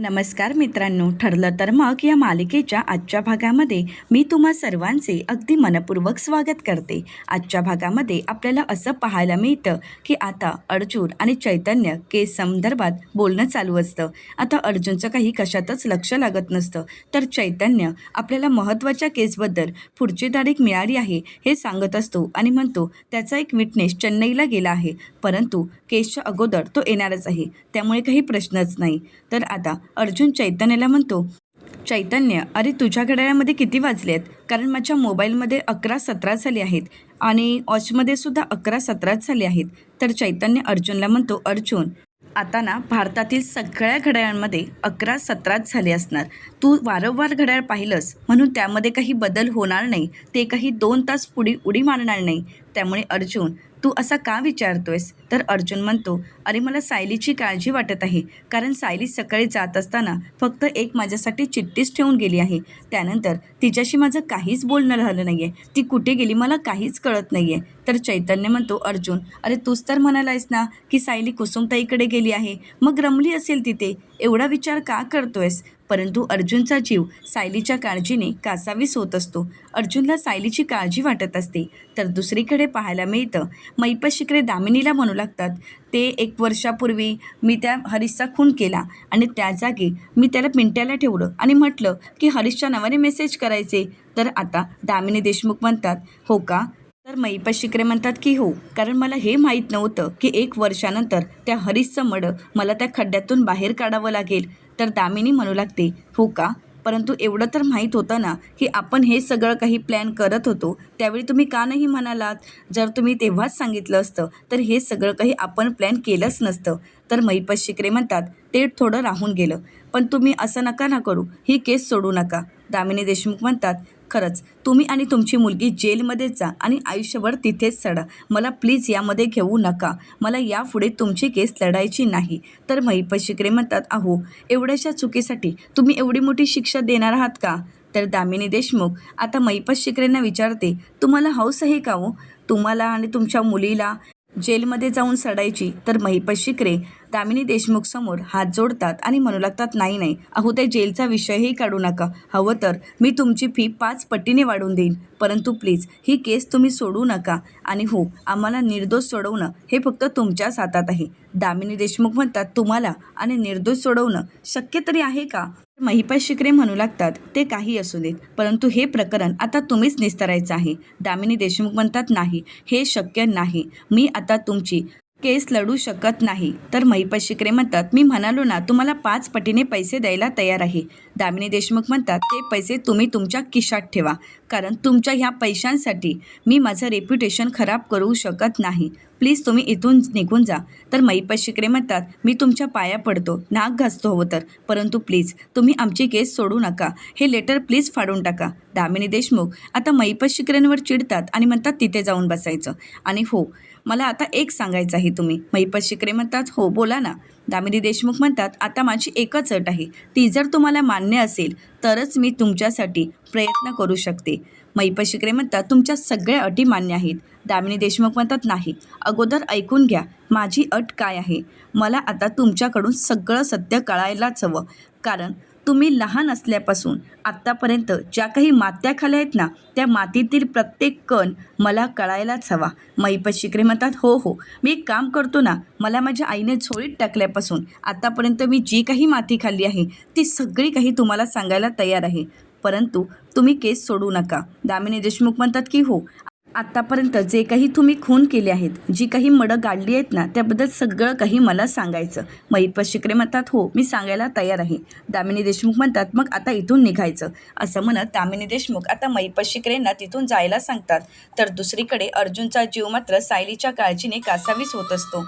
नमस्कार मित्रांनो ठरलं तर मग या मालिकेच्या आजच्या भागामध्ये मी तुम्हा सर्वांचे अगदी मनपूर्वक स्वागत करते. आजच्या भागामध्ये आपल्याला असं पाहायला मिळतं की आता अर्जुन आणि चैतन्य केस संदर्भात बोलणं चालू असतं. आता अर्जुनचं काही कशातच लक्ष लागत नसतं. तर चैतन्य आपल्याला महत्त्वाच्या केसबद्दल पुढची तारीख मिळाली आहे हे सांगत असतो आणि म्हणतो त्याचा एक विटनेस चेन्नईला गेला आहे. परंतु केसच्या अगोदर तो येणारच आहे. त्यामुळे काही प्रश्नच नाही. तर आता अर्जुन चैतन्याला म्हणतो चैतन्य अरे तुझ्या घड्याळामध्ये किती वाजले आहेत? कारण माझ्या मोबाईलमध्ये अकरा सतरा झाले आहेत आणि वॉचमध्ये सुद्धा अकरा सतराच झाले आहेत. तर चैतन्य अर्जुनला म्हणतो अर्जुन आता ना भारतातील सगळ्या घड्याळांमध्ये अकरा सतराच झाले असणार. तू वारंवार घड्याळ पाहिलंस म्हणून त्यामध्ये काही बदल होणार नाही. ते काही दोन तास पुढे उडी मारणार नाही. त्यामुळे अर्जुन तू असा का विचारतोयस? तर अर्जुन म्हणतो अरे मला सायलीची काळजी वाटत आहे. कारण सायली सकाळी जात असताना फक्त एक माझ्यासाठी चिठ्ठीच ठेवून गेली आहे. त्यानंतर तिच्याशी माझं काहीच बोलणं झालं नाही आहे ती कुठे गेली मला काहीच कळत नाही आहे तर चैतन्य म्हणतो अर्जुन अरे तूच तर म्हणालायस ना की सायली कुसुमताईकडे गेली आहे. मग रमली असेल तिथे. एवढा विचार का करतोयस? परंतु अर्जुनचा जीव सायलीच्या काळजीने कासावीस होत असतो. अर्जुनला सायलीची काळजी वाटत असते. तर दुसरीकडे पाहायला मिळतं मैपशिकरे दामिनीला म्हणू लागतात ते एक वर्षापूर्वी मी त्या हरीशचा खून केला आणि त्या जागी मी त्याला पिंट्याला ठेवलं आणि म्हटलं की हरीशच्या नावाने मेसेज करायचे. तर आता दामिनी देशमुख म्हणतात हो का? तर मैप शिकरे म्हणतात की हो कारण मला हे माहीत नव्हतं की एक वर्षानंतर त्या हरीशचं मडं मला त्या खड्ड्यातून बाहेर काढावं लागेल. तर दामिनी म्हणू लागते हो का? परंतु एवढं तर माहीत होतं ना की आपण हे सगळं काही प्लॅन करत होतो. त्यावेळी तुम्ही का नाही म्हणालात? जर तुम्ही तेव्हाच सांगितलं असतं तर हे सगळं काही आपण प्लॅन केलंच नसतं. तर महिपत शिकरे म्हणतात ते थोडं राहून गेलं. पण तुम्ही असं नका ना करू. ही केस सोडू नका. दामिनी देशमुख म्हणतात खरंच तुम्ही आणि तुमची मुलगी जेलमध्येच जा आणि आयुष्यभर तिथेच चढा मला प्लीज यामध्ये घेऊ नका. मला यापुढे तुमची केस लढायची नाही. तर महिपशिकरे म्हणतात अहो एवढ्याशा चुकीसाठी तुम्ही एवढी मोठी शिक्षा देणार आहात का? तर दामिनी देशमुख आता महिपत शिकरेंना विचारते तुम्हाला हौस आहे का हो? तुम्हाला आणि तुमच्या मुलीला जेलमध्ये जाऊन सडायची तर महिपत शिकरे दामिनी देशमुख समोर हात जोडतात आणि म्हणू लागतात नाही नाही अहो ते जेलचा विषयही काढू नका. हवं तर मी तुमची फी पाच पटीने वाढवून देईन. परंतु प्लीज ही केस तुम्ही सोडू नका. आणि हो आम्हाला निर्दोष सोडवणं हे फक्त तुमच्याच हातात आहे. दामिनी देशमुख म्हणतात तुम्हाला आणि निर्दोष सोडवणं शक्य तरी आहे का? महिपा शिकरे म्हणू लागतात ते काही असू देत परंतु हे प्रकरण आता तुम्हीच निस्तरायचं आहे. दामिनी देशमुख म्हणतात नाही हे शक्य नाही. मी आता तुमची केस लढू शकत नाही. तर महिपत शिकरे म्हणतात मी म्हणालो ना तुम्हाला पाच पटीने पैसे द्यायला तयार आहे. दामिनी देशमुख म्हणतात ते पैसे तुम्ही तुमच्या किशात ठेवा कारण तुमच्या ह्या पैशांसाठी मी माझं रेप्युटेशन खराब करू शकत नाही. प्लीज तुम्ही इथून निघून जा. तर महिपत शिकरे म्हणतात मी तुमच्या पाया पडतो. नाक घासतो हवं तर. परंतु प्लीज तुम्ही आमची केस सोडू नका. हे लेटर प्लीज फाडून टाका. दामिनी देशमुख आता महिपत शिकरेंवर चिडतात आणि म्हणतात तिथे जाऊन बसायचं. आणि हो मला आता एक सांगायचं आहे तुम्ही. महिपत शिकरे म्हणतात हो बोला ना. दामिनी देशमुख म्हणतात आता माझी एकच अट आहे. ती जर तुम्हाला मान्य असेल तरच मी तुमच्यासाठी प्रयत्न करू शकते. महिपत शिकरे म्हणतात तुमच्या सगळ्या अटी मान्य आहेत. दामिनी देशमुख म्हणतात नाही अगोदर ऐकून घ्या माझी अट काय आहे? मला आता तुमच्याकडून सगळं सत्य कळायलाच हवं. कारण तुम्ही लहान असल्यापासून आत्तापर्यंत ज्या काही मात्या खाल्या आहेत ना त्या मातीतील प्रत्येक कण मला कळायलाच हवा. महिपत शिकरे म्हणतात हो हो मी एक काम करतो ना मला माझ्या आईने झोळीत टाकल्यापासून आत्तापर्यंत मी जी काही माती खाल्ली आहे ती सगळी काही तुम्हाला सांगायला तयार आहे. परंतु तुम्ही केस सोडू नका. दामिनी देशमुख म्हणतात की हो आत्तापर्यंत जे काही तुम्ही खून केले आहेत जी काही मडं गाडली आहेत ना त्याबद्दल सगळं काही मला सांगायचं. महिपत शिकरे म्हणतात हो मी सांगायला तयार आहे. दामिनी देशमुख म्हणतात मग आता इथून निघायचं. असं म्हणत दामिनी देशमुख आता महिपत शिकरेंना तिथून जायला सांगतात. तर दुसरीकडे अर्जुनचा जीव मात्र सायलीच्या काळजीने कासावीस होत असतो.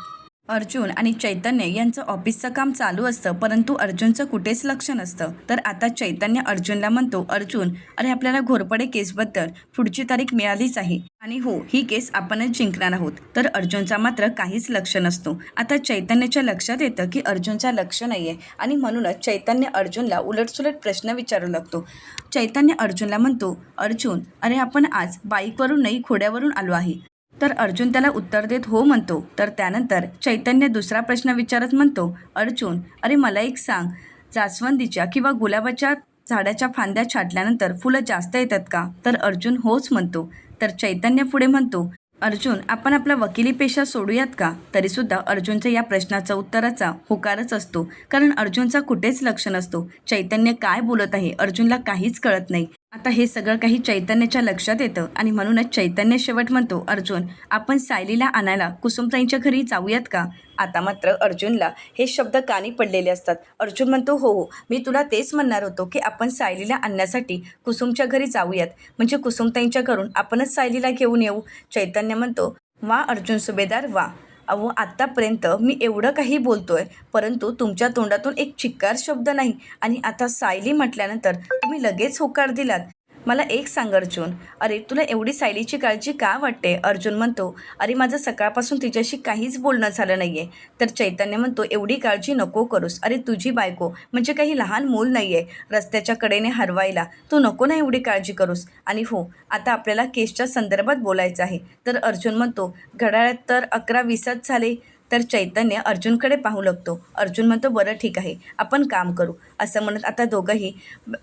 अर्जुन आणि चैतन्य यांचं ऑफिसचं काम चालू असतं परंतु अर्जुनचं कुठेच लक्ष नसतं. तर आता चैतन्य अर्जुनला म्हणतो अर्जुन अरे आपल्याला घोरपडे केसबद्दल पुढची तारीख मिळालीच आहे. आणि हो ही केस आपणच जिंकणार आहोत. तर अर्जुनचा मात्र काहीच लक्ष नसतो. आता चैतन्याच्या लक्षात येतं की अर्जुनचा लक्ष नाही आहे आणि म्हणूनच चैतन्य अर्जुनला उलटसुलट प्रश्न विचारू लागतो. चैतन्य अर्जुनला म्हणतो अर्जुन अरे आपण आज बाईकवरून नाही घोड्यावरून आलो आहे. तर अर्जुन त्याला उत्तर देत हो म्हणतो. तर त्यानंतर चैतन्य दुसरा प्रश्न विचारत म्हणतो अर्जुन अरे मला एक सांग. जास्वंदीच्या किंवा गुलाबाच्या झाडाच्या फांद्या छाटल्यानंतर फुलं जास्त येतात का? तर अर्जुन होच म्हणतो. तर चैतन्य पुढे म्हणतो अर्जुन आपण आपला वकिली पेशा सोडूयात का? तरीसुद्धा अर्जुनच्या या प्रश्नाचा उत्तराचा होकारच असतो. कारण अर्जुनचा कुठेच लक्ष नसतो. चैतन्य काय बोलत आहे अर्जुनला काहीच कळत नाही. आता हे सगळं काही चैतन्याच्या लक्षात येतं आणि म्हणूनच चैतन्य शेवट म्हणतो अर्जुन आपण सायलीला आणायला कुसुमताईंच्या घरी जाऊयात का? आता मात्र अर्जुनला हे शब्द कानी पडलेले असतात. अर्जुन म्हणतो हो हो मी तुला तेच म्हणणार होतो की आपण सायलीला आणण्यासाठी कुसुमच्या घरी जाऊयात. म्हणजे कुसुमताईंच्या घरून आपणच सायलीला घेऊन येऊ. चैतन्य म्हणतो वा अर्जुन सुभेदार वा. अहो आत्तापर्यंत मी एवढं काही बोलतोय परंतु तुमच्या तोंडातून एक चिक्कार शब्द नाही. आणि आता सायली म्हटल्यानंतर तुम्ही लगेच होकार दिलात. मला एक सांग अर्जुन. अरे तुला एवढी सायलीची काळजी का वाटते? अर्जुन म्हणतो अरे माझं सकाळपासून तिच्याशी काहीच बोलणं झालं नाही आहे तर चैतन्य म्हणतो एवढी काळजी नको करूस. अरे तुझी बायको म्हणजे काही लहान मूल नाही आहे रस्त्याच्या कडेने हरवायला. तू नको ना एवढी काळजी करूस. आणि हो आता आपल्याला केसच्या संदर्भात बोलायचं आहे. तर अर्जुन म्हणतो घड्याळात तर अकरा वीसच झाले. तर चैतन्य अर्जुनकडे पाहू लागतो. अर्जुन म्हणतो बरं ठीक आहे. आपण काम करू. असं म्हणत आता दोघंही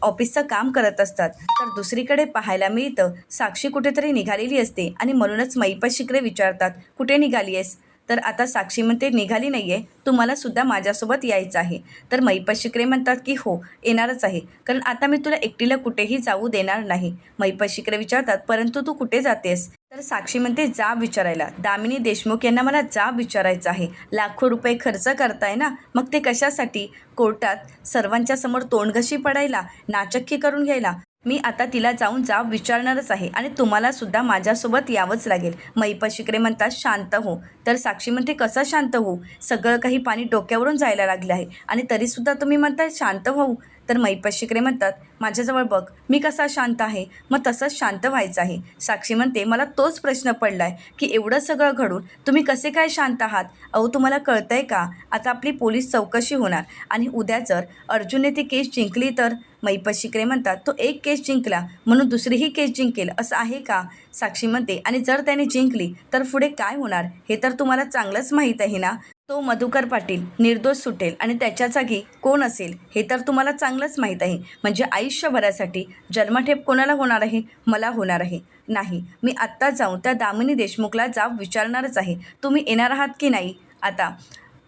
ऑफिसचं काम करत असतात. तर दुसरीकडे पाहायला मिळतं साक्षी कुठेतरी निघालेली असते आणि म्हणूनच मैपत शिकरे विचारतात कुठे निघाली आहेस? तर आता साक्षी म्हणते निघाली नाही आहे तुम्हाला सुद्धा माझ्यासोबत यायचं आहे. तर मैपत शिकरे म्हणतात की हो येणारच आहे. कारण आता मी तुला एकटीला कुठेही जाऊ देणार नाही. मैपत शिकरे विचारतात परंतु तू कुठे जातेस? तर साक्षीमध्ये जा जाब विचारायला. दामिनी देशमुख यांना मला जाब विचारायचा आहे. लाखो रुपये खर्च करताय ना? मग ते कशासाठी? कोर्टात सर्वांच्या समोर तोंडघशी पडायला नाचक्की करून घ्यायला. मी आता तिला जाऊन जाब विचारणारच आहे आणि तुम्हाला सुद्धा माझ्यासोबत यावंच लागेल. मैपा शिकरे म्हणतात शांत हो. तर साक्षी म्हणते कसं शांत होऊ? सगळं काही पाणी डोक्यावरून जायला लागलं आहे आणि तरीसुद्धा तुम्ही म्हणताय शांत होऊ. तर मैपशिकरे म्हणतात माझ्याजवळ बघ मी कसा शांत आहे? मग तसंच शांत व्हायचं आहे. साक्षी म्हणते मला तोच प्रश्न पडला आहे की एवढं सगळं घडून तुम्ही कसे काय शांत आहात? अहो तुम्हाला कळतंय का? आता आपली पोलीस चौकशी होणार आणि उद्या जर अर्जुनने ती केस जिंकली तर? मैपशिकरे म्हणतात तो एक केस जिंकला म्हणून दुसरीही केस जिंकेल असं आहे का? साक्षी म्हणते आणि जर त्याने जिंकली तर पुढे काय होणार? हे तर तुम्हाला चांगलंच माहीत आहे ना? तो मधुकर पाटील निर्दोष सुटेल. आणि त्याच्या जागी कोण असेल हे तर तुम्हाला चांगलंच माहीत आहे. म्हणजे आयुष्यभरासाठी जन्मठेप कोणाला होणार आहे? मला होणार आहे. नाही मी आत्ता जाऊन त्या दामिनी देशमुखला जाब विचारणारच आहे. तुम्ही येणार आहात की नाही? आता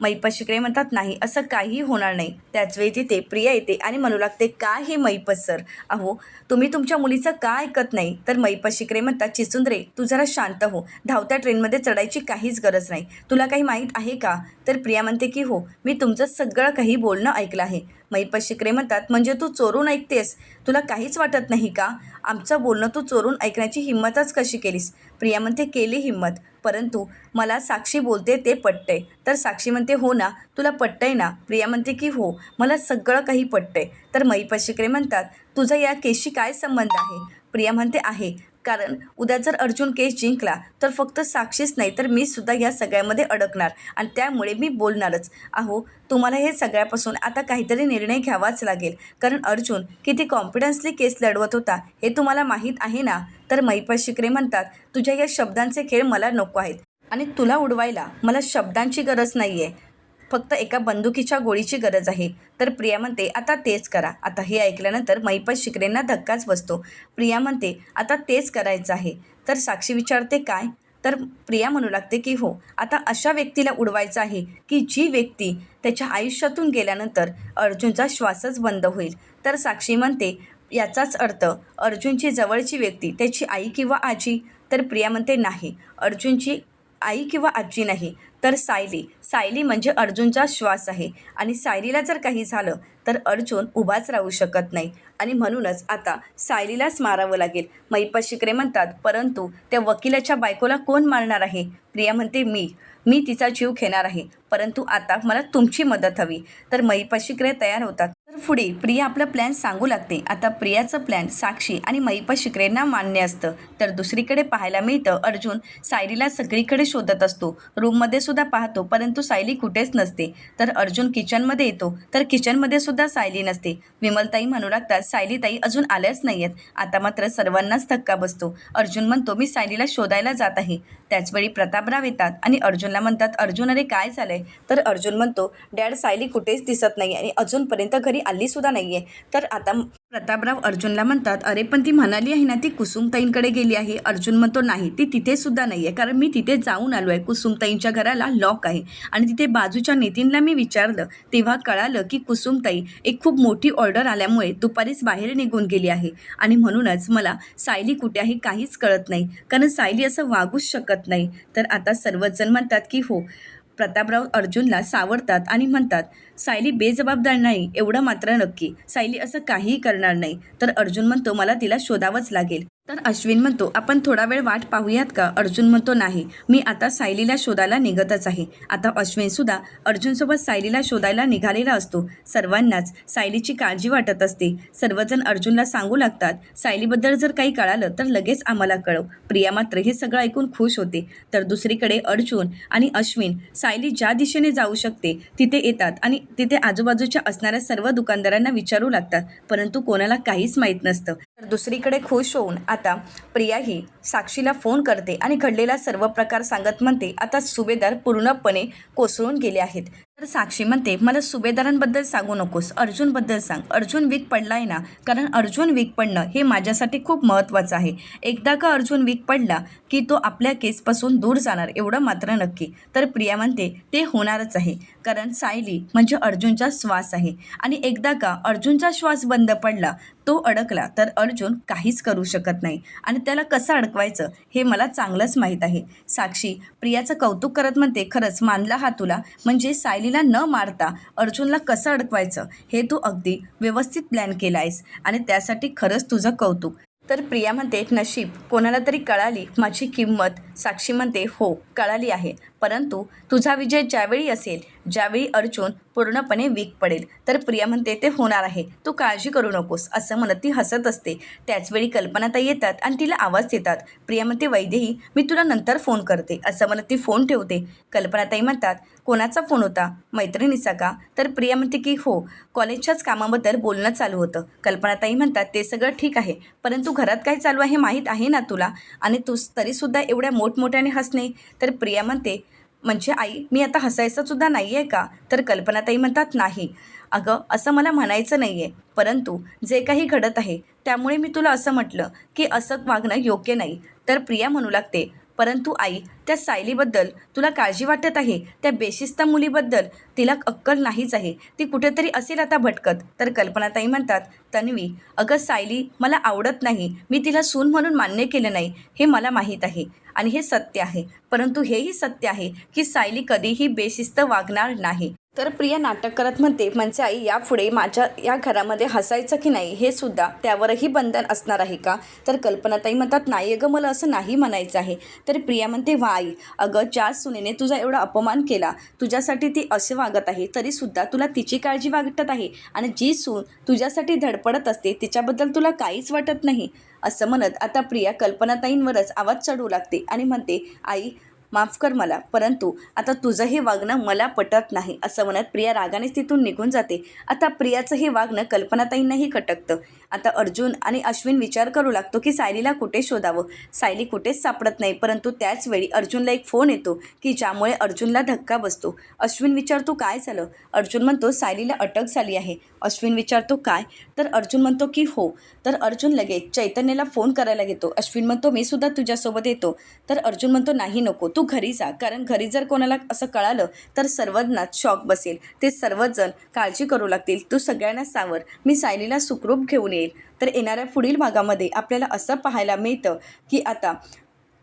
मैपशिकडे म्हणतात नाही असं काहीही होणार नाही. त्याचवेळी तिथे प्रिया येते आणि म्हणू लागते काय हे मैपत सर? अहो तुम्ही तुमच्या मुलीचं का ऐकत नाही? तर मैपशिकडे शिकरे म्हणतात चिसुंद्रे तू जरा शांत हो. धावत्या ट्रेनमध्ये चढायची काहीच गरज नाही. तुला काही माहीत आहे का? तर प्रिया म्हणते की हो मी तुमचं सगळं काही बोलणं ऐकलं आहे. मैपत शिकरे म्हणतात म्हणजे तू चोरून ऐकतेस? तुला काहीच वाटत नाही का? आमचं बोलणं तू चोरून ऐकण्याची हिंमतच कशी केलीस? प्रिया म्हणते केली हिंमत. परंतु मला साक्षी बोलते ते पटतंय. तर साक्षी म्हणते हो ना तुला पटतंय ना? प्रिया म्हणते की हो मला सगळं काही पटतंय. तर मई पशिकरे म्हणतात तुझा या केसशी काय संबंध आहे? प्रिया म्हणते आहे. कारण उद्या जर अर्जुन केस जिंकला तर फक्त साक्षीच नाही तर मी सुद्धा या सगळ्यामध्ये अडकणार. आणि त्यामुळे मी बोलणारच. अहो तुम्हाला हे सगळ्यापासून आता काहीतरी निर्णय घ्यावाच लागेल. कारण अर्जुन किती कॉन्फिडन्सली केस लढवत होता हे तुम्हाला माहीत आहे ना? तर महिपा शिकरे म्हणतात तुझ्या या शब्दांचे खेळ मला नको आहेत. आणि तुला उडवायला मला शब्दांची गरज नाही आहे फक्त एका बंदुकीच्या गोळीची गरज आहे. तर प्रिया म्हणते आता तेच करा. आता हे ऐकल्यानंतर मैपत शिकरेंना धक्काच बसतो. प्रिया म्हणते आता तेच करायचं आहे. तर साक्षी विचारते काय? तर प्रिया म्हणू लागते की हो आता अशा व्यक्तीला उडवायचं आहे की जी व्यक्ती त्याच्या आयुष्यातून गेल्यानंतर अर्जुनचा श्वासच बंद होईल. तर साक्षी म्हणते याचाच अर्थ अर्जुनची जवळची व्यक्ती त्याची आई किंवा आजी? तर प्रिया म्हणते नाही अर्जुनची आई किंवा आजी नाही. तर सायली सायली म्हणजे अर्जुनचा श्वास आहे. आणि सायलीला जर काही झालं तर अर्जुन उभाच राहू शकत नाही. आणि म्हणूनच आता सायलीलाच मारावं लागेल. मैपत शिकरे म्हणतात परंतु त्या वकिलाच्या बायकोला कोण मारणार आहे? प्रिया म्हणते मी. मी तिचा जीव घेणार आहे. परंतु आता मला तुमची मदत हवी. तर मैपत शिकरे तयार होतात. पुढे प्रिया आपला प्लॅन सांगू लागते. आता प्रियाचं प्लॅन साक्षी आणि मैप शिकरेंना मान्य असतं. तर दुसरीकडे पाहायला मिळतं अर्जुन सायलीला सगळीकडे शोधत असतो. रूममध्ये सुद्धा पाहतो परंतु सायली कुठेच नसते. तर अर्जुन किचनमध्ये येतो. तर किचनमध्ये सुद्धा सायली नसते. विमलताई म्हणू लागतात सायलीताई अजून आल्याच नाही आहेत आता मात्र सर्वांनाच धक्का बसतो. अर्जुन म्हणतो मी सायलीला शोधायला जात आहे. त्याचवेळी प्रतापराव येतात आणि अर्जुनला म्हणतात अर्जुन अरे काय झालंय? तर अर्जुन म्हणतो डॅड सायली कुठेच दिसत नाही आणि अजूनपर्यंत घरी आलीसुद्धा नाही आहे तर आता प्रतापराव अर्जुनला म्हणतात अरे पण ती म्हणाली आहे ना ती कुसुमताईंकडे गेली आहे. अर्जुन म्हणतो नाही ती तिथे सुद्धा नाही आहे कारण मी तिथे जाऊन आलो आहे कुसुमताईंच्या घराला लॉक आहे. आणि तिथे बाजूच्या नितीनला मी विचारलं. तेव्हा कळालं की कुसुमताई एक खूप मोठी ऑर्डर आल्यामुळे दुपारीच बाहेर निघून गेली आहे. आणि म्हणूनच मला सायली कुठे आहे काहीच कळत नाही. कारण सायली असं वागूच शकत नाही. तर आता सर्वजण म्हणतात की हो प्रतापराव अर्जुनला सावरतात आणि म्हणतात सायली बेजबाबदार नाही एवढं मात्र नक्की. सायली असं काहीही करणार नाही. तर अर्जुन म्हणतो मला तिला शोधावंच लागेल. तर अश्विन म्हणतो आपण थोडा वेळ वाट पाहूयात का? अर्जुन म्हणतो नाही मी आता सायलीला शोधायला निघतच आहे. आता अश्विनसुद्धा अर्जुनसोबत सायलीला शोधायला निघालेला असतो. सर्वांनाच सायलीची काळजी वाटत असते. सर्वजण अर्जुनला सांगू लागतात सायलीबद्दल जर काही कळालं तर लगेच आम्हाला कळव. प्रिया मात्र हे सगळं ऐकून खुश होते. तर दुसरीकडे अर्जुन आणि अश्विन सायली ज्या दिशेने जाऊ शकते तिथे येतात आणि तिथे आजूबाजूच्या असणाऱ्या सर्व दुकानदारांना विचारू लागतात. परंतु कोणाला काहीच माहीत नसतं. तर दुसरीकडे खुश होऊन आता प्रिया ही साक्षीला फोन करते आणि घडलेला सर्व प्रकार सांगत म्हणते. आता सुभेदार पूर्णपणे कोसळून गेले आहेत. तर साक्षी म्हणते मला सुभेदारांबद्दल सांगू नकोस. अर्जुनबद्दल सांग. अर्जुन वीक पडलाय ना? कारण अर्जुन वीक पडणं हे माझ्यासाठी खूप महत्त्वाचं आहे. एकदा का अर्जुन वीक पडला की तो आपल्या केसपासून दूर जाणार एवढं मात्र नक्की. तर प्रिया म्हणते ते होणारच आहे. कारण सायली म्हणजे अर्जुनचा श्वास आहे. आणि एकदा का अर्जुनचा श्वास बंद पडला तो अडकला तर अर्जुन काहीच करू शकत नाही. आणि त्याला कसं अडकवायचं हे मला चांगलंच माहीत आहे. साक्षी प्रियाचं कौतुक करत म्हणते खरंच मानला हा तुला. म्हणजे सायली सायलीला न मारता अर्जुनला कसं अडकवायचं हे तू अगदी व्यवस्थित प्लॅन केला आहेस आणि त्यासाठी खरंच तुझं कौतुक. तर प्रिया म्हणते नशीब कोणाला तरी कळाली माझी किंमत. साक्षी म्हणते हो कळाली आहे. परंतु तुझा विजय ज्यावेळी असेल ज्यावेळी अर्जुन पूर्णपणे वीक पडेल तर प्रिया म्हणते ते होणार आहे. तू काळजी करू नकोस. असं म्हणत ती हसत असते. त्याचवेळी कल्पनाताई येतात आणि तिला आवाज देतात. प्रिया म्हणते वैदेही मी तुला नंतर फोन करते. असं म्हणत ती फोन ठेवते. कल्पनाताई म्हणतात कोणाचा फोन होता? मैत्रिणीचा का? तर प्रिया म्हणते की हो कॉलेजच्याच कामाबद्दल बोलणं चालू होतं. कल्पनाताई म्हणतात ते सगळं ठीक आहे परंतु घरात काय चालू आहे माहीत आहे ना तुला? आणि तू तरीसुद्धा एवढ्या मोठमोठ्याने हसणे? तर प्रिया म्हणते म्हणजे आई मी आता हसायचं सुद्धा नाही आहे का? तर कल्पनाताई म्हणतात नाही. अगं असं मला म्हणायचं नाही आहे परंतु जे काही घडत आहे त्यामुळे मी तुला असं म्हटलं की असं वागणं योग्य नाही. तर प्रिया म्हणू लागते परंतु आई त्या सायलीबद्दल तुला काळजी वाटत आहे? त्या बेशिस्त मुलीबद्दल तिला अक्कल नाहीच आहे. ती कुठेतरी असेल आता भटकत. तर कल्पनाताई म्हणतात तन्वी अगं सायली मला आवडत नाही. मी तिला सून म्हणून मान्य केलं नाही. हे मला माहीत आहे. आणि हे सत्य आहे. परंतु हेही सत्य आहे की सायली कधीही बेशिस्त वागणार नाही. तर प्रिया नाटक करत म्हणते म्हणजे आई यापुढे माझ्या या घरामध्ये हसायचं की नाही हे सुद्धा त्यावरही बंधन असणार आहे का? तर कल्पनाताई म्हणतात नाही अगं मला असं नाही म्हणायचं आहे. तर प्रिया म्हणते वा आई अगं ज्या सुनेने तुझा एवढा अपमान केला. तुझ्यासाठी ती असे वागत आहे तरीसुद्धा तुला तिची काळजी वाटत आहे आणि जी सून तुझ्यासाठी धडपडत असते तिच्याबद्दल तुला काहीच वाटत नाही. असं म्हणत आता प्रिया कल्पनाताईंवरच आवाज चढवू लागते आणि म्हणते आई माफ कर मला परंतु आता तुझं हे वागणं मला पटत नाही असं म्हणत प्रिया रागानेच तिथून निघून जाते. आता प्रियाचं हे वागणं कल्पनाताईंनाही खटकतं. आता अर्जुन आणि अश्विन विचार करू लागतो की सायलीला कुठे शोधावं? सायली कुठेच सापडत नाही परंतु त्याच वेळी अर्जुनला एक फोन येतो की ज्यामुळे अर्जुनला धक्का बसतो. अश्विन विचारतो काय झालं? अर्जुन म्हणतो सायलीला अटक झाली आहे. अश्विन विचारतो काय? तर अर्जुन म्हणतो की हो. तर अर्जुन लगेच चैतन्यला फोन करायला घेतो. अश्विन म्हणतो मी सुद्धा तुझ्यासोबत येतो. तर अर्जुन म्हणतो नाही नको. तू घरी जा. कारण घरी जर कोणाला असं कळालं तर सर्वांनाच शॉक बसेल. ते सर्वजण काळजी करू लागतील. तू सगळ्यांना सावर. मी सायलीला सुखरूप घेऊन येईल. तर येणाऱ्या पुढील भागामध्ये आपल्याला असं पाहायला मिळतं की आता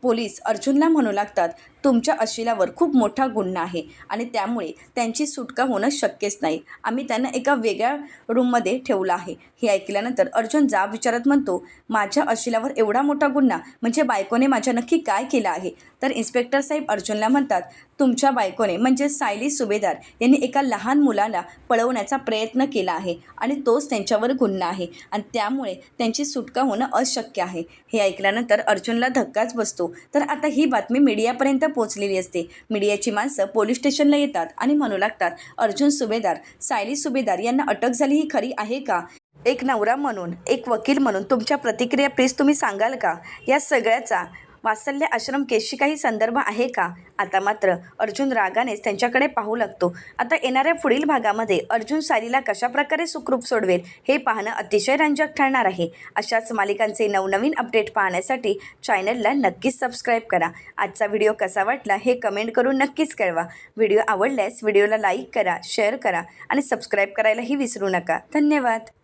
पोलीस अर्जुनला म्हणू लागतात तुमच्या अशिलावर खूप मोठा गुन्हा आहे आणि त्यामुळे त्यांची सुटका होणं शक्यच नाही. आम्ही त्यांना एका वेगळ्या रूममध्ये ठेवलं आहे. हे ऐकल्यानंतर अर्जुन जाब विचारत म्हणतो माझ्या अशिलावर एवढा मोठा गुन्हा? म्हणजे बायकोने माझ्या नक्की काय केलं आहे? तर इन्स्पेक्टर साहेब अर्जुनला म्हणतात तुमच्या बायकोने म्हणजे सायली सुभेदार यांनी एका लहान मुलाला पळवण्याचा प्रयत्न केला आहे आणि तोच त्यांच्यावर गुन्हा आहे आणि त्यामुळे त्यांची सुटका होणं अशक्य आहे. हे ऐकल्यानंतर अर्जुनला धक्काच बसतो. तर आता ही बातमी मीडियापर्यंत पोहोचलेली असते. मीडियाची माणसं पोलीस स्टेशनला येतात आणि म्हणू लागतात अर्जुन सुभेदार सायली सुभेदार यांना अटक झाली ही खरी आहे का? एक नवरा म्हणून एक वकील म्हणून तुमच्या प्रतिक्रिया प्लीज तुम्ही सांगाल का? या सगळ्याचा वात्सल्य आश्रम केसशी काही संदर्भ आहे का? आता मात्र अर्जुन रागानेच त्यांच्याकडे पाहू लागतो. आता येणाऱ्या पुढील भागामध्ये अर्जुन सायलीला कशाप्रकारे सुखरूप सोडवेल हे पाहणं अतिशय रंजक ठरणार आहे. अशाच मालिकांचे नवनवीन अपडेट पाहण्यासाठी चॅनलला नक्कीच सबस्क्राईब करा. आजचा व्हिडिओ कसा वाटला हे कमेंट करून नक्कीच कळवा. व्हिडिओ आवडल्यास व्हिडिओला लाईक करा शेअर करा आणि सबस्क्राईब करायलाही विसरू नका. धन्यवाद.